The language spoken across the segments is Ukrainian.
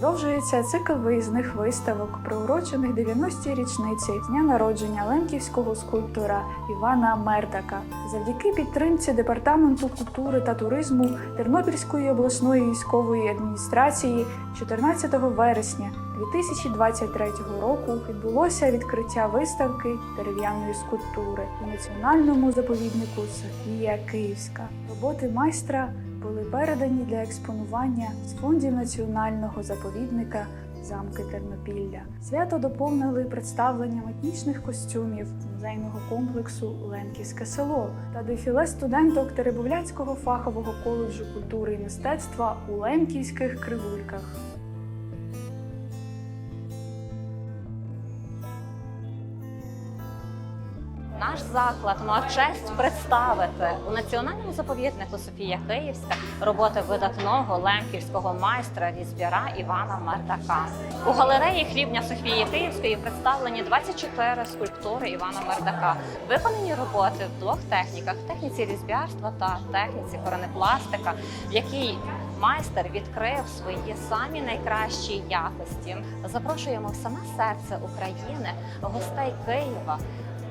Продовжується цикл виїзних виставок, приурочених 90-й річниці дня народження ленківського скульптора Івана Мердака. Завдяки підтримці департаменту культури та туризму Тернопільської обласної військової адміністрації 14 вересня 2023 року відбулося відкриття виставки дерев'яної скульптури у національному заповіднику Софія Київська. Роботи майстра були передані для експонування з фондів національного заповідника замки Тернопілля. Свято доповнили представленням етнічних костюмів музейного комплексу Ленківське село та дефіле студенток Теребовляцького фахового коледжу культури і мистецтва у Ленківських кривульках. Наш заклад мав честь представити у національному заповіднику Софія Київська роботи видатного лемківського майстра різьбяра Івана Мердака. У галереї хлібня Софії Київської представлені 24 скульптури Івана Мердака. Виконані роботи в двох техніках: техніці різьбярства та техніці коронепластика, в майстер відкрив свої самі найкращі якості. Запрошуємо в саме серце України, гостей Києва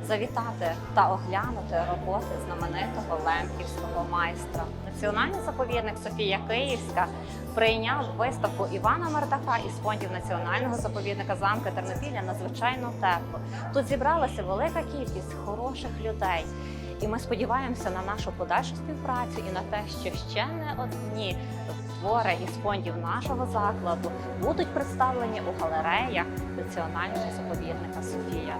завітати та оглянути роботи знаменитого лемківського майстра. Національний заповідник Софія Київська прийняв виставку Івана Мардака із фондів національного заповідника замка Тернопілля надзвичайно тепло. Тут зібралася велика кількість хороших людей. І ми сподіваємося на нашу подальшу співпрацю і на те, що ще не одні твори із фондів нашого закладу будуть представлені у галереях національного заповідника Софія.